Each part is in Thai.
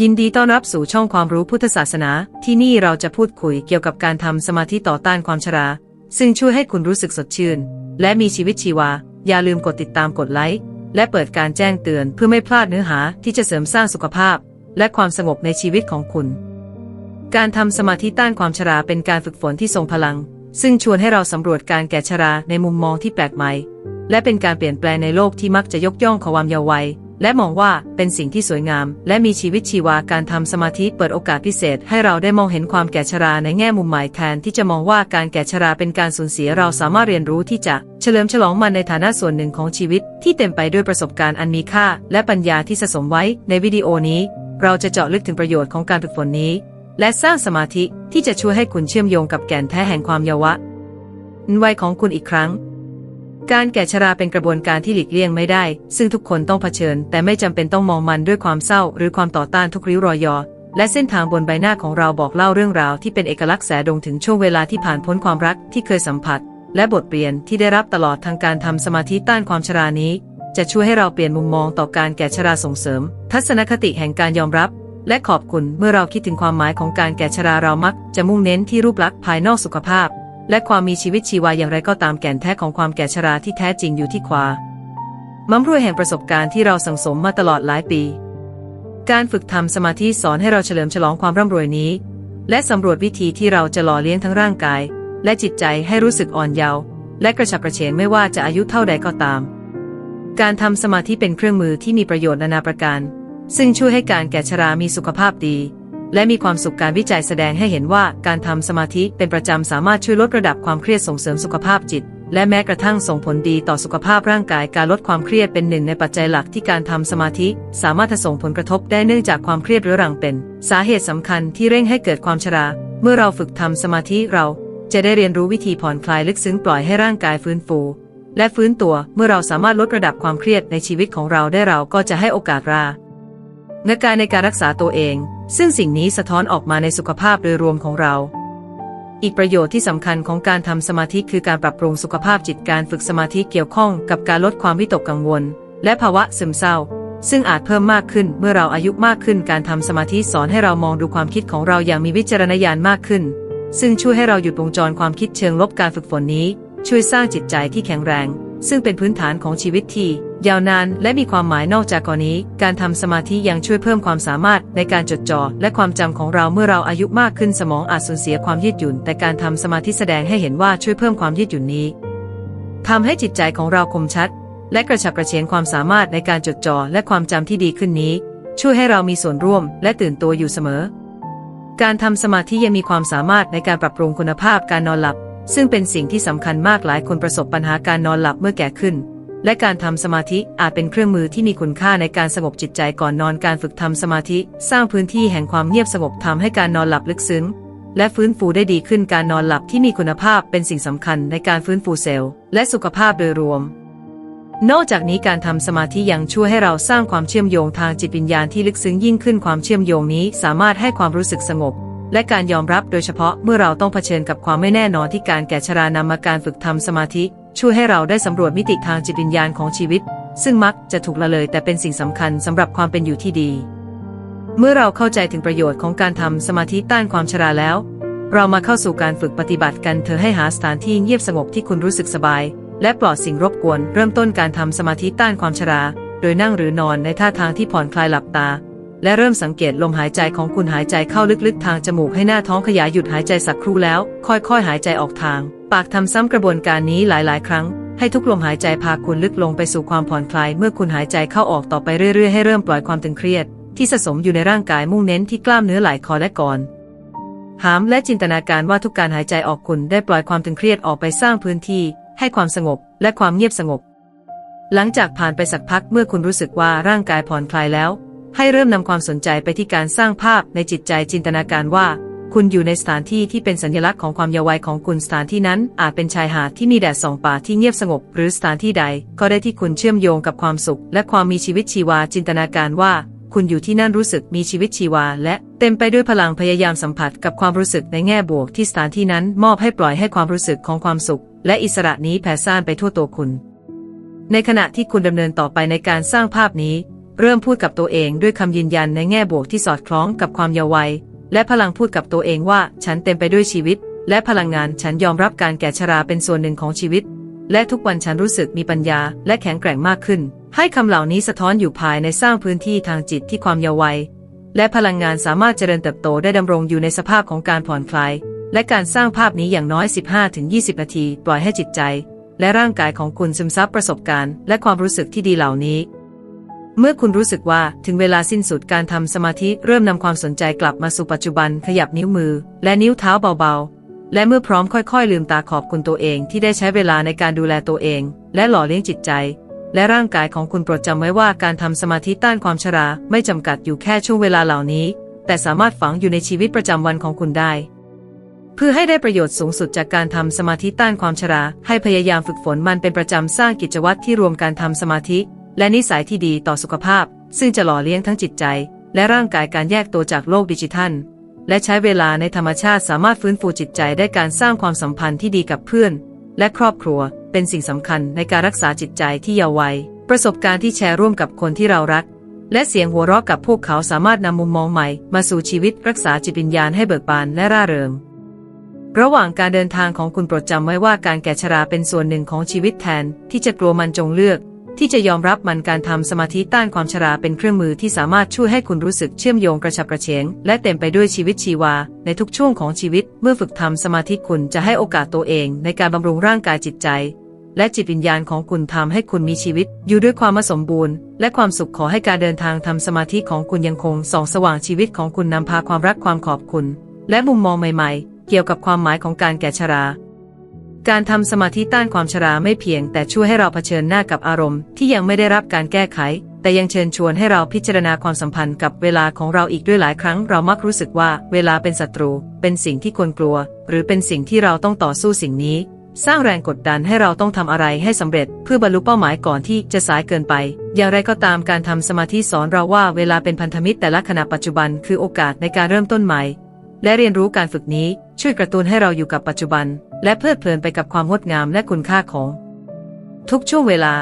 ยินดีต้อนรับสู่ช่องความรู้พุทธศาสนา ที่นี่เราจะพูดคุยเกี่ยวกับการทำสมาธิต่อต้านความชรา ซึ่งช่วยให้คุณรู้สึกสดชื่น และมีชีวิตชีวา อย่าลืมกดติดตามกดไลค์ และเปิดการแจ้งเตือนเพื่อไม่พลาดเนื้อหาที่จะเสริมสร้างสุขภาพ และความสงบในชีวิตของคุณ การทำสมาธิต้านความชราเป็นการฝึกฝนที่ทรงพลัง ซึ่งชวนให้เราสำรวจการแก่ชราในมุมมองที่แปลกใหม่ และเป็นการเปลี่ยนแปลงในโลกที่มักจะยกย่องความเยาว์วัย และมองว่าเป็นสิ่งที่สวยงาม และมีชีวิตชีวาการทำสมาธิเปิดโอกาสพิเศษ ให้เราได้มองเห็นความแก่ชราในแง่มุมใหม่แทนที่จะมองว่าการแก่ชราเป็นการสูญเสียเราสามารถเรียนรู้ที่จะเฉลิมฉลองมันในฐานะส่วนหนึ่งของชีวิต ที่เต็มไปด้วยประสบการณ์อันมีค่า และปัญญาที่สะสมไว้ในวิดีโอนี้ เราจะเจาะลึกถึงประโยชน์ของการฝึกฝนนี้ และสร้างสมาธิที่จะช่วยให้คุณเชื่อมโยงกับแก่นแท้แห่งความเยาว์วัยของคุณอีกครั้ง การแก่ชราเป็นกระบวนการที่หลีกเลี่ยงไม่ได้ ซึ่งทุกคนต้องเผชิญ แต่ไม่จำเป็นต้องมองมันด้วยความเศร้า หรือความต่อต้านทุกริ้วรอยยอ และเส้นทางบนใบหน้าของเราบอกเล่าเรื่องราวที่เป็นเอกลักษณ์แสดงถึงช่วงเวลาที่ผ่านพ้นความรักที่เคยสัมผัส และบทเรียนที่ได้รับตลอดทางการทำสมาธิต้านความชรานี้ จะช่วยให้เราเปลี่ยนมุมมองต่อการแก่ชราส่งเสริม ทัศนคติแห่งการยอมรับ และขอบคุณเมื่อเราคิดถึงความหมายของการแก่ชราเรามัก จะมุ่งเน้นที่รูปลักษณ์ภายนอกสุขภาพ และความมีชีวิตชีวาอย่างไรก็ตามแก่นแท้ของความแก่ชราที่แท้จริงอยู่ที่ความัมรวยแห่งประสบการณ์ที่เราสังสมมาตลอดหลายปี การฝึกทำสมาธิสอนให้เราเฉลิมฉลองความร่ำรวยนี้ และสำรวจวิธีที่เราจะหล่อเลี้ยงทั้งร่างกาย และจิตใจให้รู้สึกอ่อนเยาว์และกระฉับกระเฉงไม่ว่าจะอายุเท่าใดก็ตาม การทำสมาธิเป็นเครื่องมือที่มีประโยชน์นานาประการ ซึ่งช่วยให้การแก่ชรามีสุขภาพดี และมีความสุขการวิจัยแสดงให้เห็นว่าการทำสมาธิเป็นประจำสามารถช่วยลดระดับความเครียดส่งเสริมสุขภาพจิต และแม้กระทั่งส่งผลดีต่อสุขภาพร่างกายการลดความเครียดเป็นหนึ่งในปัจจัยหลักที่การทำสมาธิ สามารถส่งผลกระทบได้เนื่องจากความเครียดเรื้อรังเป็น สาเหตุสำคัญที่เร่งให้เกิดความชรา เมื่อเราฝึกทำสมาธิเรา จะได้เรียนรู้วิธีผ่อนคลายลึกซึ้งปล่อยให้ร่างกายฟื้นฟูและฟื้นตัวเมื่อเราสามารถลดระดับความเครียดในชีวิตของเราได้เราก็จะให้โอกาสราเงนการในการรักษาตัวเอง ซึ่งสิ่งนี้สะท้อนออกมาในสุขภาพโดยรวมของเรา อีกประโยชน์ที่สำคัญของการทำสมาธิคือการปรับปรุงสุขภาพจิตการฝึกสมาธิเกี่ยวข้องกับการลดความวิตกกังวล และภาวะซึมเศร้า ซึ่งอาจเพิ่มมากขึ้นเมื่อเราอายุมากขึ้นการทำสมาธิสอนให้เรามองดูความคิดของเราอย่างมีวิจารณญาณมากขึ้น ซึ่งช่วยให้เราหยุดวงจรความคิดเชิงลบการฝึกฝนนี้ ช่วยสร้างจิตใจที่แข็งแรง ซึ่งเป็นพื้นฐานของชีวิตที่ ยาวนานและมีความหมายนอกจากกรณีการทำสมาธิยังช่วยเพิ่มความสามารถในการจดจ่อและความจำของเราเมื่อเราอายุมากขึ้นสมองอาจสูญเสียความยืดหยุ่น แต่การทำสมาธิแสดงให้เห็นว่าช่วยเพิ่มความยืดหยุ่นนี้ทำให้จิตใจของเราคมชัด และกระฉับกระเฉงความสามารถในการจดจ่อและความจำที่ดีขึ้นนี้ ช่วยให้เรามีส่วนร่วมและตื่นตัวอยู่เสมอ การทำสมาธิยังมีความสามารถในการปรับปรุงคุณภาพการนอนหลับ ซึ่งเป็นสิ่งที่สำคัญมากหลายคนประสบปัญหาการนอนหลับเมื่อแก่ขึ้น และการทำสมาธิอาจเป็นเครื่องมือที่มีคุณค่าในการสงบจิตใจก่อนนอนการฝึกทำสมาธิ สร้างพื้นที่แห่งความเงียบสงบทำให้การนอนหลับลึกซึ้ง และฟื้นฟูได้ดีขึ้นการนอนหลับที่มีคุณภาพเป็นสิ่งสำคัญในการฟื้นฟูเซลล์และสุขภาพโดยรวม นอกจากนี้การทำสมาธิยังช่วยให้เราสร้างความเชื่อมโยงทางจิตวิญญาณที่ลึกซึ้งยิ่งขึ้นความเชื่อมโยงนี้สามารถให้ความรู้สึกสงบและการยอมรับโดยเฉพาะเมื่อเราต้องเผชิญกับความไม่แน่นอนที่การแก่ชรานำมาการฝึกทำสมาธิ ช่วยให้เราได้สำรวจมิติทางจิตวิญญาณของชีวิต ซึ่งมักจะถูกละเลยแต่เป็นสิ่งสำคัญสำหรับความเป็นอยู่ที่ดี เมื่อเราเข้าใจถึงประโยชน์ของการทำสมาธิต้านความชราแล้ว เรามาเข้าสู่การฝึกปฏิบัติกันเธอให้หาสถานที่เงียบสงบที่คุณรู้สึกสบาย และปลอดสิ่งรบกวน เริ่มต้นการทำสมาธิต้านความชรา โดยนั่งหรือนอนในท่าทางที่ผ่อนคลายหลับตา และเริ่มสังเกตลมหายใจของคุณหายใจเข้าลึกๆ ทางจมูกให้หน้าท้องขยายหยุดหายใจสักครู่แล้ว ค่อยๆ หายใจออกทาง ปากทำซ้ำกระบวนการนี้หลาย ๆ ครั้ง ให้ทุกลมหายใจพาคุณลึกลงไปสู่ความผ่อนคลาย เมื่อคุณหายใจเข้าออกต่อไปเรื่อย ๆ ให้เริ่มปล่อยความตึงเครียด ที่สะสมอยู่ในร่างกายมุ่งเน้นที่กล้ามเนื้อไหล่คอและก่อนหามและจินตนาการว่าทุกการหายใจออกคุณได้ปล่อยความตึงเครียดออกไปสร้างพื้นที่ ให้ความสงบและความเงียบสงบ หลังจากผ่านไปสักพักเมื่อคุณรู้สึกว่าร่างกายผ่อนคลายแล้ว ให้เริ่มนำความสนใจไปที่การสร้างภาพในจิตใจจินตนาการว่า คุณอยู่ในสถานที่ที่เป็นสัญลักษณ์ของความเยาว์วัยของคุณสถานที่นั้น อาจเป็นชายหาดที่มีแดดส่องป่าที่เงียบสงบ หรือสถานที่ใด ก็ได้ที่คุณเชื่อมโยงกับความสุข และความมีชีวิตชีวาจินตนาการว่า คุณอยู่ที่นั่นรู้สึกมีชีวิตชีวา และเต็มไปด้วยพลังพยายามสัมผัสกับความรู้สึกในแง่บวกที่สถานที่นั้นมอบให้ปล่อยให้ความรู้สึกของความสุข และอิสระนี้แผ่ซ่านไปทั่วตัวคุณ ในขณะที่คุณดำเนินต่อไปในการสร้างภาพนี้ เริ่มพูดกับตัวเองด้วยคำยืนยันในแง่บวกที่สอดคล้องกับความเยาว์วัย และพลังพูดกับตัวเองว่าฉันเต็มไปด้วยชีวิต และพลังงานฉันยอมรับการแก่ชราเป็นส่วนหนึ่งของชีวิต และทุกวันฉันรู้สึกมีปัญญาและแข็งแกร่งมากขึ้น ให้คำเหล่านี้สะท้อนอยู่ภายในสร้างพื้นที่ทางจิตที่ความเยาว์วัย และพลังงานสามารถเจริญเติบโตได้ดำรงอยู่ในสภาพของการผ่อนคลายและการสร้างภาพนี้อย่างน้อย 15-20 นาที ปล่อยให้จิตใจ และร่างกายของคุณซึมซับประสบการณ์ และความรู้สึกที่ดีเหล่านี้ เมื่อคุณรู้สึกว่าถึงเวลาสิ้นสุดการทำสมาธิเริ่มนำความสนใจกลับมาสู่ปัจจุบันขยับนิ้วมือ และนิ้วเท้าเบาๆ และเมื่อพร้อมค่อยๆ ลืมตาขอบคุณตัวเองที่ได้ใช้เวลาในการดูแลตัวเอง และหล่อเลี้ยงจิตใจ และร่างกายของคุณโปรดจำไว้ว่าการทำสมาธิต้านความชรา ไม่จำกัดอยู่แค่ช่วงเวลาเหล่านี้ แต่สามารถฝังอยู่ในชีวิตประจำวันของคุณได้ เพื่อให้ได้ประโยชน์สูงสุดจากการทำสมาธิต้านความชรา ให้พยายามฝึกฝนมันเป็นประจำสร้างกิจวัตรที่รวมการทำสมาธิ และนิสัยที่ดีต่อสุขภาพ ซึ่งจะหล่อเลี้ยงทั้งจิตใจ และร่างกายการแยกตัวจากโลกดิจิทัล และใช้เวลาในธรรมชาติสามารถฟื้นฟูจิตใจได้การสร้างความสัมพันธ์ที่ดีกับเพื่อน และครอบครัว เป็นสิ่งสำคัญในการรักษาจิตใจที่เยาว์วัย ประสบการณ์ที่แชร์ร่วมกับคนที่เรารัก และเสียงหัวเราะกับพวกเขาสามารถนำมุมมองใหม่ มาสู่ชีวิตรักษาจิตวิญญาณให้เบิกบานและร่าเริงระหว่างการเดินทางของคุณโปรดจำไว้ว่าการแก่ชราเป็นส่วนหนึ่งของชีวิตแทนที่จะกลัวมันจงเลือก ที่จะยอมรับมันการทำสมาธิต้านความชราเป็นเครื่องมือที่สามารถช่วยให้คุณรู้สึกเชื่อมโยงกระฉับกระเฉง และเต็มไปด้วยชีวิตชีวา ในทุกช่วงของชีวิต เมื่อฝึกทำสมาธิคุณจะให้โอกาสตัวเอง ในการบำรุงร่างกายจิตใจ และจิตวิญญาณของคุณทำให้คุณมีชีวิต อยู่ด้วยความสมบูรณ์ และความสุขขอให้การเดินทางทำสมาธิของคุณยังคงส่องสว่างชีวิตของคุณนำพาความรักความขอบคุณ และมุมมองใหม่ ๆ เกี่ยวกับความหมายของการแก่ชรา การทำสมาธิต้านความชราไม่เพียง แต่ช่วยให้เราเผชิญหน้ากับอารมณ์ที่ยังไม่ได้รับการแก้ไข แต่ยังเชิญชวนให้เราพิจารณาความสัมพันธ์กับเวลาของเราอีกด้วยหลายครั้ง เรามักรู้สึกว่าเวลาเป็นศัตรู เป็นสิ่งที่ควรกลัว หรือเป็นสิ่งที่เราต้องต่อสู้สิ่งนี้ สร้างแรงกดดันให้เราต้องทำอะไรให้สำเร็จ เพื่อบรรลุเป้าหมายก่อนที่จะสายเกินไป อย่างไรก็ตามการทำสมาธิสอนเราว่าเวลาเป็นพันธมิตรแต่ละขณะปัจจุบันคือโอกาสในการเริ่มต้นใหม่ และเรียนรู้การฝึกนี้ช่วยกระตุ้นให้เราอยู่กับปัจจุบัน และเพลิดเพลินไปกับความงดงามและคุณค่าของ ทุกช่วงเวลา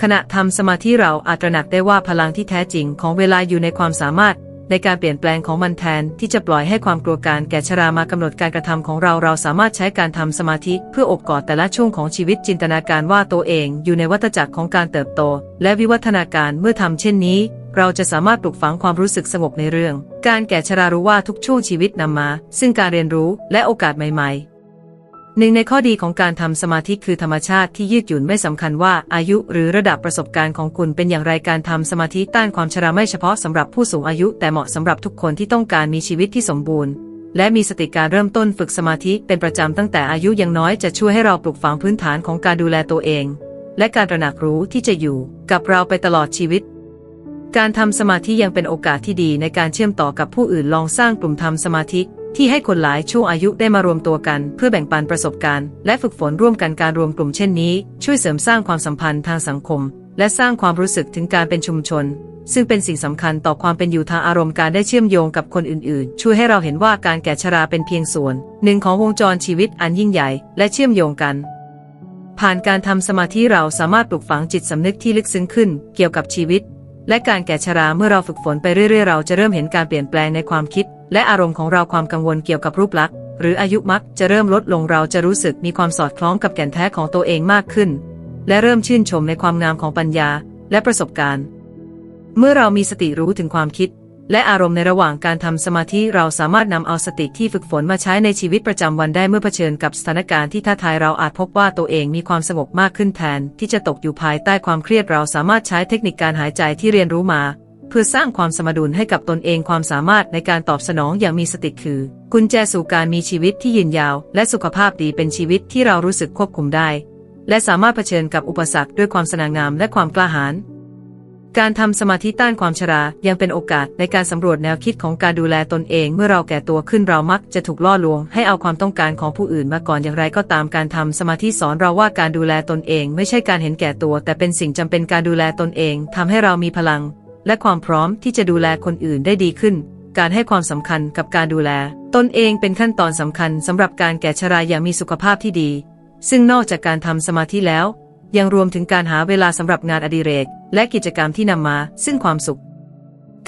ขณะทำสมาธิเราอาจตระหนักได้ว่าพลังที่แท้จริงของเวลาอยู่ในความสามารถในการเปลี่ยนแปลงของมันแทนที่จะปล่อยให้ความกลัวการแก่ชรามากำหนดการกระทำของเราเราสามารถใช้การทำสมาธิเพื่ออบกอดแต่ละช่วงของชีวิตจินตนาการว่าตัวเองอยู่ในวัฏจักรของการเติบโต และวิวัฒนาการเมื่อทำเช่นนี้ เราจะสามารถปลุกฝังความรู้สึกสงบในเรื่อง การแก่ชรารู้ว่าทุกช่วงชีวิตนำมา ซึ่งการเรียนรู้และโอกาสใหม่ ๆ หนึ่งในข้อดีของการทำสมาธิคือธรรมชาติที่ยืดหยุ่นไม่สำคัญว่าอายุหรือระดับประสบการณ์ของคุณเป็นอย่างไรการทำสมาธิต้านความชราไม่เฉพาะสำหรับผู้สูงอายุแต่เหมาะสำหรับทุกคนที่ต้องการมีชีวิตที่สมบูรณ์ และมีสติการเริ่มต้นฝึกสมาธิเป็นประจำตั้งแต่อายุยังน้อยจะช่วยให้เราปลูกฝังพื้นฐานของการดูแลตัวเอง และการตระหนักรู้ที่จะอยู่กับเราไปตลอดชีวิตการทำสมาธิยังเป็นโอกาสที่ดีในการเชื่อมต่อกับผู้อื่นลองสร้างกลุ่มทำสมาธิ ที่ให้คนหลายช่วงอายุได้มารวมตัวกัน เพื่อแบ่งปันประสบการณ์ และฝึกฝนร่วมกันการรวมกลุ่มเช่นนี้ ช่วยเสริมสร้างความสัมพันธ์ทางสังคม และสร้างความรู้สึกถึงการเป็นชุมชน ซึ่งเป็นสิ่งสำคัญต่อความเป็นอยู่ทางอารมณ์การได้เชื่อมโยงกับคนอื่นๆ ช่วยให้เราเห็นว่าการแก่ชราเป็นเพียงส่วน หนึ่งของวงจรชีวิตอันยิ่งใหญ่ และเชื่อมโยงกันผ่านการทำสมาธิเราสามารถปลุกฝังจิตสำนึกที่ลึกซึ้งขึ้น เกี่ยวกับชีวิต และการแก่ชราเมื่อเราฝึกฝนไปเรื่อยๆ เราจะเริ่มเห็นการเปลี่ยนแปลงในความคิด และอารมณ์ของเราความกังวลเกี่ยวกับรูปลักษณ์ หรืออายุมักจะเริ่มลดลงเราจะรู้สึกมีความสอดคล้องกับแก่นแท้ของตัวเองมากขึ้น และเริ่มชื่นชมในความงามของปัญญาและประสบการณ์ เมื่อเรามีสติรู้ถึงความคิด และอารมณ์ในระหว่างการทำสมาธิเราสามารถนำเอาสติที่ฝึกฝนมาใช้ในชีวิตประจำวันได้เมื่อเผชิญกับสถานการณ์ที่ท้าทายเราอาจพบว่าตัวเองมีความสงบมากขึ้นแทน ที่จะตกอยู่ภายใต้ความเครียดเราสามารถใช้เทคนิคการหายใจที่เรียนรู้มา เพื่อสร้างความสมดุลให้กับตนเองความสามารถในการตอบสนองอย่างมีสติคือ กุญแจสู่การมีชีวิตที่ยืนยาว และสุขภาพดีเป็นชีวิตที่เรารู้สึกควบคุมได้ และสามารถเผชิญกับอุปสรรคด้วยความสง่างามและความกล้าหาญการทำสมาธิต้านความชรา ยังเป็นโอกาสในการสำรวจแนวคิดของการดูแลตนเอง เมื่อเราแก่ตัวขึ้นเรามักจะถูกล่อลวง ให้เอาความต้องการของผู้อื่นมาก่อนอย่างไรก็ตามการทำสมาธิสอนเราว่าการดูแลตนเอง ไม่ใช่การเห็นแก่ตัว แต่เป็นสิ่งจำเป็นการดูแลตนเองทำให้เรามีพลัง และความพร้อมที่จะดูแลคนอื่นได้ดีขึ้น การให้ความสำคัญกับการดูแล ตนเองเป็นขั้นตอนสำคัญสำหรับการแก่ชราอย่างมีสุขภาพที่ดี ซึ่งนอกจากการทำสมาธิแล้ว ยังรวมถึงการหาเวลาสำหรับงานอดิเรก และกิจกรรมที่นำมา ซึ่งความสุข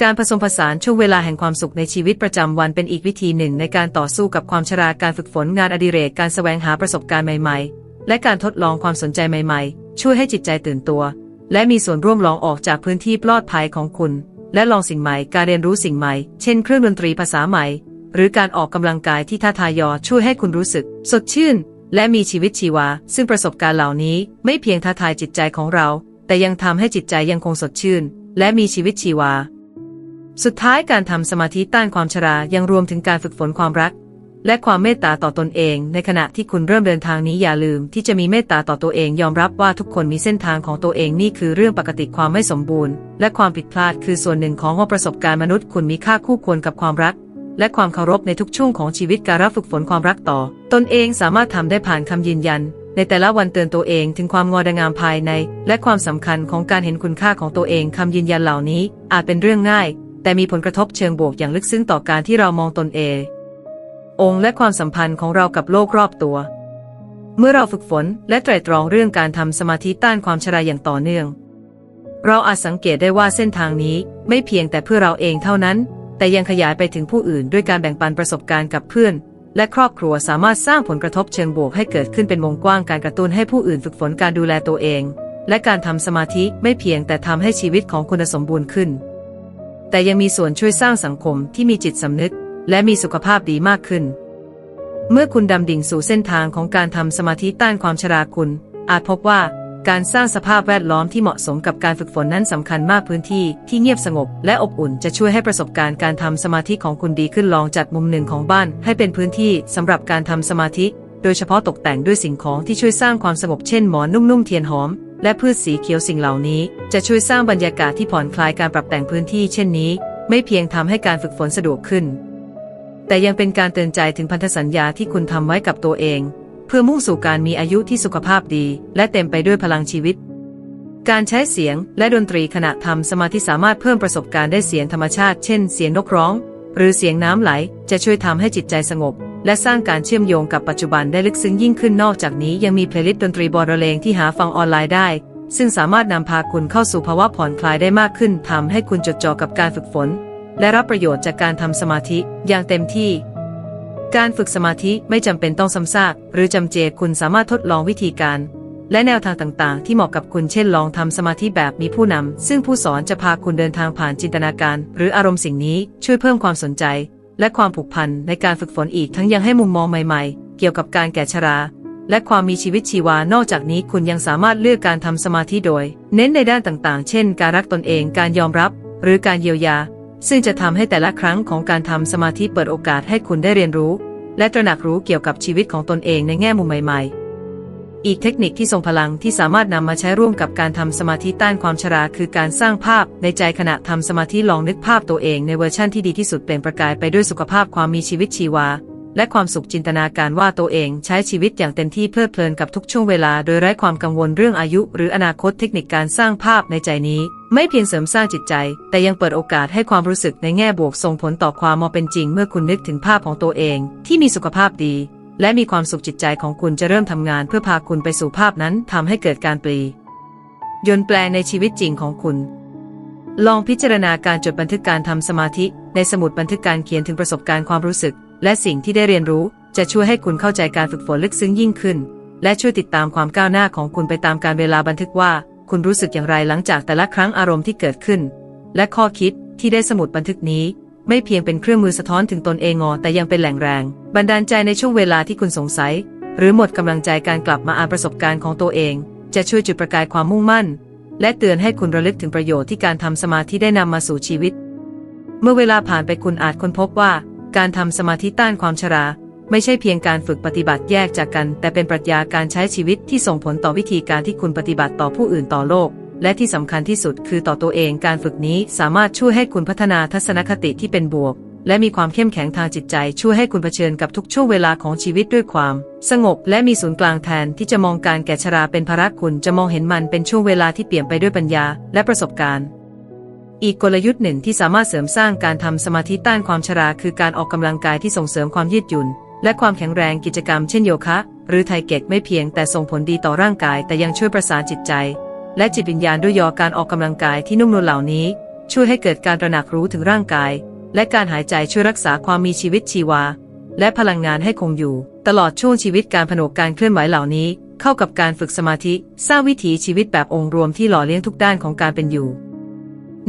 การผสมผสานช่วงเวลาแห่งความสุขในชีวิตประจำวันเป็นอีกวิธีหนึ่ง ในการต่อสู้กับความชราการฝึกฝนงานอดิเรก การแสวงหาประสบการณ์ใหม่ ๆ และการทดลองความสนใจใหม่ ๆ ช่วยให้จิตใจตื่นตัว และมีส่วนร่วมลองออกจากพื้นที่ปลอดภัยของคุณ และลองสิ่งใหม่การเรียนรู้สิ่งใหม่ เช่นเครื่องดนตรีภาษาใหม่ หรือการออกกำลังกายที่ท้าทายอช่วยให้คุณรู้สึก สดชื่น และมีชีวิตชีวา ซึ่งประสบการณ์เหล่านี้ไม่เพียงท้าทายจิตใจของเรา แต่ยังทำให้จิตใจยังคงสดชื่น และมีชีวิตชีวา สุดท้ายการทำสมาธิต้านความชรายังรวมถึงการฝึกฝนความรัก และความเมตตาต่อตนเอง ในขณะที่คุณเริ่มเดินทางนี้อย่าลืมที่จะมีเมตตาต่อตัวเองยอมรับว่าทุกคนมีเส้นทางของตัวเองนี่คือเรื่องปกติความไม่สมบูรณ์ และความผิดพลาดคือส่วนหนึ่งของประสบการณ์มนุษย์คุณมีค่าคู่ควรกับความรัก และความเคารพในทุกช่วงของชีวิตการรับฝึกฝนความรักต่อ ตนเองสามารถทำได้ผ่านคำยืนยัน ในแต่ละวันเตือนตัวเองถึงความงดงามภายใน และความสำคัญของการเห็นคุณค่าของตัวเองคำยืนยันเหล่านี้ อาจเป็นเรื่องง่าย แต่มีผลกระทบเชิงบวกอย่างลึกซึ้งต่อการที่เรามองตนเอง องค์และความสัมพันธ์ของเรากับโลกรอบตัว เมื่อเราฝึกฝนและไตร่ตรองเรื่องการทำสมาธิต้านความชราอย่างต่อเนื่อง เราอาจสังเกตได้ว่าเส้นทางนี้ไม่เพียงแต่เพื่อเราเองเท่านั้น แต่ยังขยายไปถึงผู้อื่นด้วยการแบ่งปันประสบการณ์กับเพื่อน และครอบครัวสามารถสร้างผลกระทบเชิงบวกให้เกิดขึ้นเป็นวงกว้างการกระตุ้นให้ผู้อื่นฝึกฝนการดูแลตัวเอง และการทำสมาธิไม่เพียงแต่ทำให้ชีวิตของคุณสมบูรณ์ขึ้น แต่ยังมีส่วนช่วยสร้างสังคมที่มีจิตสำนึก และมีสุขภาพดีมากขึ้น เมื่อคุณดำดิ่งสู่เส้นทางของการทำสมาธิต้านความชราคุณ อาจพบว่าการสร้างสภาพแวดล้อมที่เหมาะสมกับการฝึกฝนนั้นสำคัญมากพื้นที่ที่เงียบสงบ และอบอุ่นจะช่วยให้ประสบการณ์การทำสมาธิของคุณดีขึ้นลองจัดมุมหนึ่งของบ้าน ให้เป็นพื้นที่สำหรับการทำสมาธิ โดยเฉพาะตกแต่งด้วยสิ่งของที่ช่วยสร้างความสงบเช่นหมอนนุ่มๆเทียนหอม และพืชสีเขียวสิ่งเหล่านี้ จะช่วยสร้างบรรยากาศที่ผ่อนคลายการปรับแต่งพื้นที่เช่นนี้ ไม่เพียงทำให้การฝึกฝนสะดวกขึ้น แต่ยังเป็นการเตือนใจถึงพันธสัญญาที่คุณทำไว้กับตัวเอง เพื่อมุ่งสู่การมีอายุที่สุขภาพดี และเต็มไปด้วยพลังชีวิต การใช้เสียงและดนตรีขณะทำสมาธิสามารถเพิ่มประสบการณ์ได้เสียงธรรมชาติเช่นเสียงนกร้อง หรือเสียงน้ำไหล จะช่วยทำให้จิตใจสงบ และสร้างการเชื่อมโยงกับปัจจุบันได้ลึกซึ้งยิ่งขึ้นนอกจากนี้ยังมีเพลย์ลิสต์ดนตรีบอระเลงที่หาฟังออนไลน์ได้ซึ่งสามารถนำพาคุณเข้าสู่ภาวะผ่อนคลายได้มากขึ้นทำให้คุณจดจ่อกับการฝึกฝน และรับประโยชน์จากการทำสมาธิอย่างเต็มที่ การฝึกสมาธิไม่จำเป็นต้องซ้ำซากหรือจำเจคุณสามารถทดลองวิธีการ และแนวทางต่างๆ ที่เหมาะกับคุณเช่นลองทำสมาธิแบบมีผู้นำซึ่งผู้สอนจะพาคุณเดินทางผ่านจินตนาการ หรืออารมณ์สิ่งนี้ช่วยเพิ่มความสนใจ และความผูกพันในการฝึกฝนอีกทั้งยังให้มุมมองใหม่ๆ เกี่ยวกับการแก่ชราและความมีชีวิตชีวานอกจากนี้คุณยังสามารถเลือกการทำสมาธิโดย เน้นในด้านต่างๆ เช่น การรักตนเอง การยอมรับ หรือการเยียวยา ซึ่งจะทำให้แต่ละครั้งของการทำสมาธิเปิดโอกาสให้คุณได้เรียนรู้ และตระหนักรู้เกี่ยวกับชีวิตของตนเองในแง่มุมใหม่ๆอีกเทคนิคที่ทรงพลังที่สามารถนำมาใช้ร่วมกับการทำสมาธิต้านความชรา คือการสร้างภาพในใจขณะทำสมาธิลองนึกภาพตัวเองในเวอร์ชั่นที่ดีที่สุดเปล่งประกายไปด้วยสุขภาพความมีชีวิตชีวา และความสุขจินตนาการว่าตัวเองใช้ชีวิตอย่างเต็มที่เพลิดเพลินกับทุกช่วงเวลา โดยไร้ความกังวลเรื่องอายุ หรืออนาคตเทคนิคการสร้างภาพในใจนี้ ไม่เพียงเสริมสร้างจิตใจ แต่ยังเปิดโอกาสให้ความรู้สึกในแง่บวกส่งผลต่อความมอเป็นจริง เมื่อคุณนึกถึงภาพของตัวเอง ที่มีสุขภาพดี และมีความสุขจิตใจของคุณจะเริ่มทำงาน เพื่อพาคุณไปสู่ภาพนั้นทำให้เกิดการปลียนแปลงในชีวิตจริงของคุณ ลองพิจารณาการจดบันทึกการทำสมาธิ ในสมุดบันทึกการเขียนถึงประสบการณ์ความรู้สึก และสิ่งที่ได้เรียนรู้จะช่วยให้คุณเข้าใจการฝึกฝนลึกซึ้งยิ่งขึ้น และช่วยติดตามความก้าวหน้าของคุณไปตามการเวลาบันทึกว่า คุณรู้สึกอย่างไรหลังจากแต่ละครั้งอารมณ์ที่เกิดขึ้น และข้อคิดที่ได้สมุดบันทึกนี้ ไม่เพียงเป็นเครื่องมือสะท้อนถึงตนเองงอแต่ยังเป็นแหล่งแรง บันดาลใจในช่วงเวลาที่คุณสงสัย หรือหมดกำลังใจการกลับมาอ่านประสบการณ์ของตัวเอง จะช่วยจุดประกายความมุ่งมั่น และเตือนให้คุณระลึกถึงประโยชน์ที่การทำสมาธิได้นำมาสู่ชีวิต เมื่อเวลาผ่านไปคุณอาจค้นพบว่า การทำสมาธิต้านความชรา ไม่ใช่เพียงการฝึกปฏิบัติแยกจากกัน แต่เป็นปรัชญาการใช้ชีวิตที่ส่งผลต่อวิธีการที่คุณปฏิบัติต่อผู้อื่นต่อโลก และที่สำคัญที่สุดคือต่อตัวเองการฝึกนี้สามารถช่วยให้คุณพัฒนาทัศนคติที่เป็นบวก และมีความเข้มแข็งทางจิตใจ ช่วยให้คุณเผชิญกับทุกช่วงเวลาของชีวิตด้วยความ สงบและมีศูนย์กลางแทนที่จะมองการแก่ชราเป็นภาระคุณจะมองเห็นมันเป็นช่วงเวลาที่เปลี่ยนไปด้วยปัญญา และประสบการณ์ อีกกลยุทธ์หนึ่งที่สามารถเสริมสร้างการทำสมาธิต้านความชรา คือการออกกำลังกายที่ส่งเสริมความยืดหยุ่น และความแข็งแรงกิจกรรมเช่นโยคะ หรือไทเก็กไม่เพียงแต่ส่งผลดีต่อร่างกาย แต่ยังช่วยประสานจิตใจ และจิตวิญญาณด้วยยอการออกกำลังกายที่นุ่มนวลเหล่านี้ ช่วยให้เกิดการตระหนักรู้ถึงร่างกาย และการหายใจช่วยรักษาความมีชีวิตชีวา และพลังงานให้คงอยู่ ตลอดช่วงชีวิตการผนวกการเคลื่อนไหวเหล่านี้ เข้ากับการฝึกสมาธิสร้างวิถีชีวิตแบบองค์รวมที่หล่อเลี้ยงทุกด้านของการเป็นอยู่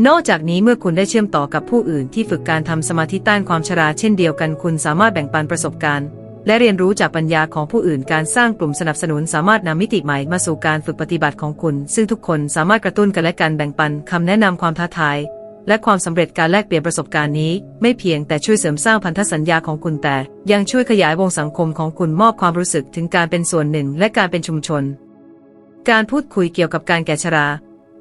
นอกจากนี้เมื่อคุณได้เชื่อมต่อกับผู้อื่นที่ฝึกการทำสมาธิต้านความชราเช่นเดียวกันคุณสามารถแบ่งปันประสบการณ์ และเรียนรู้จากปัญญาของผู้อื่นการสร้างกลุ่มสนับสนุนสามารถนำมิติใหม่มาสู่การฝึกปฏิบัติของคุณ ซึ่งทุกคนสามารถกระตุ้นกันและกันแบ่งปันคำแนะนำความท้าทาย และความสำเร็จการแลกเปลี่ยนประสบการณ์นี้ ไม่เพียงแต่ช่วยเสริมสร้างพันธสัญญาของคุณแต่ ยังช่วยขยายวงสังคมของคุณมอบความรู้สึกถึงการเป็นส่วนหนึ่ง และการเป็นชุมชน การพูดคุยเกี่ยวกับการแก่ชรา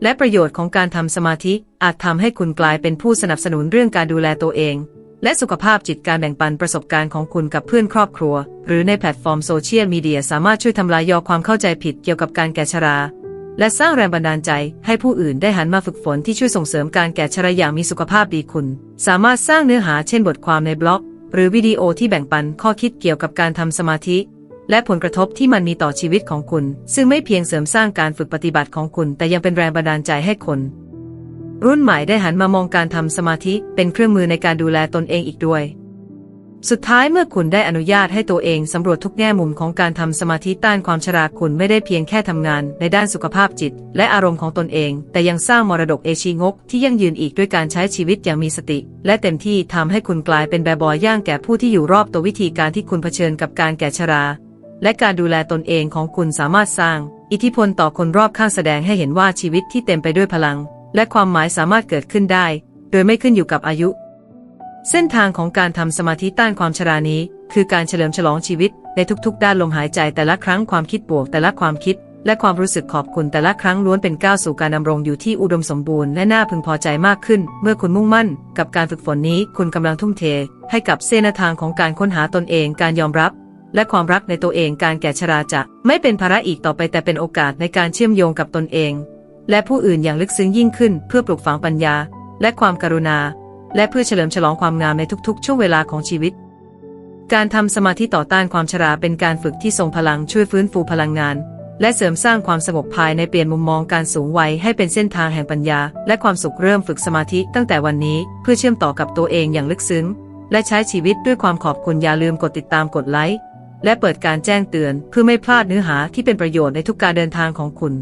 และประโยชน์ของการทำสมาธิอาจทำให้คุณกลายเป็นผู้สนับสนุนเรื่องการดูแลตัวเอง และสุขภาพจิตการแบ่งปันประสบการณ์ของคุณกับเพื่อนครอบครัว หรือในแพลตฟอร์มโซเชียลมีเดียสามารถช่วยทำลายยอความเข้าใจผิดเกี่ยวกับการแก่ชรา และสร้างแรงบันดาลใจ ให้ผู้อื่นได้หันมาฝึกฝนที่ช่วยส่งเสริมการแก่ชราอย่างมีสุขภาพดีคุณ สามารถสร้างเนื้อหาเช่นบทความในบล็อก หรือวิดีโอที่แบ่งปันข้อคิดเกี่ยวกับการทำสมาธิ และผลกระทบที่มันมีต่อชีวิตของคุณ ซึ่งไม่เพียงเสริมสร้างการฝึกปฏิบัติของคุณ แต่ยังเป็นแรงบันดาลใจให้คน รุ่นใหม่ได้หันมามองการทำสมาธิเป็นเครื่องมือในการดูแลตนเองอีกด้วย สุดท้ายเมื่อคุณได้อนุญาตให้ตัวเองสำรวจทุกแง่มุมของการทำสมาธิต้านความชราคุณไม่ได้เพียงแค่ทำงาน ในด้านสุขภาพจิต และอารมณ์ของตนเอง แต่ยังสร้างมรดกเอชีงก ที่ยั่งยืนอีกด้วยการใช้ชีวิตอย่างมีสติ และเต็มที่ทำให้คุณกลายเป็นแบบบอยย่างแก่ผู้ที่อยู่รอบตัววิธีการที่คุณเผชิญกับการแก่ชรา และการดูแลตนเองของคุณสามารถสร้าง อิทธิพลต่อคนรอบข้างแสดงให้เห็นว่าชีวิตที่เต็มไปด้วยพลัง และความหมายสามารถเกิดขึ้นได้ โดยไม่ขึ้นอยู่กับอายุ เส้นทางของการทำสมาธิต้านความชรานี้ คือการเฉลิมฉลองชีวิตในทุกๆ ด้านลมหายใจแต่ละครั้งความคิดบวกแต่ละความคิด และความรู้สึกขอบคุณแต่ละครั้งล้วนเป็นก้าวสู่การดำรงอยู่ที่อุดมสมบูรณ์และน่าพึงพอใจมากขึ้น เมื่อคุณมุ่งมั่น กับการฝึกฝนนี้คุณกำลังทุ่มเท ให้กับเส้นทางของการค้นหาตนเองการยอมรับ และความรักในตัวเองการแก่ชราจะไม่เป็นภาระอีกต่อไปแต่เป็นโอกาสในการเชื่อมโยงกับตนเอง และผู้อื่นอย่างลึกซึ้งยิ่งขึ้น เพื่อปลูกฝังปัญญา และความกรุณา และเพื่อเฉลิมฉลองความงามในทุกๆ ช่วงเวลาของชีวิต การทำสมาธิต่อต้านความชราเป็นการฝึกที่ทรงพลังช่วยฟื้นฟูพลังงาน และเสริมสร้างความสงบภายในเปลี่ยนมุมมองการสูงวัยให้เป็นเส้นทางแห่งปัญญา และความสุขเริ่มฝึกสมาธิตั้งแต่วันนี้เพื่อเชื่อมต่อกับตัวเองอย่างลึกซึ้งและใช้ชีวิตด้วยความขอบคุณอย่าลืมกดติดตามกดไลค์ และเปิดการแจ้งเตือนเพื่อไม่พลาดเนื้อหาที่เป็นประโยชน์ในทุกการเดินทางของคุณ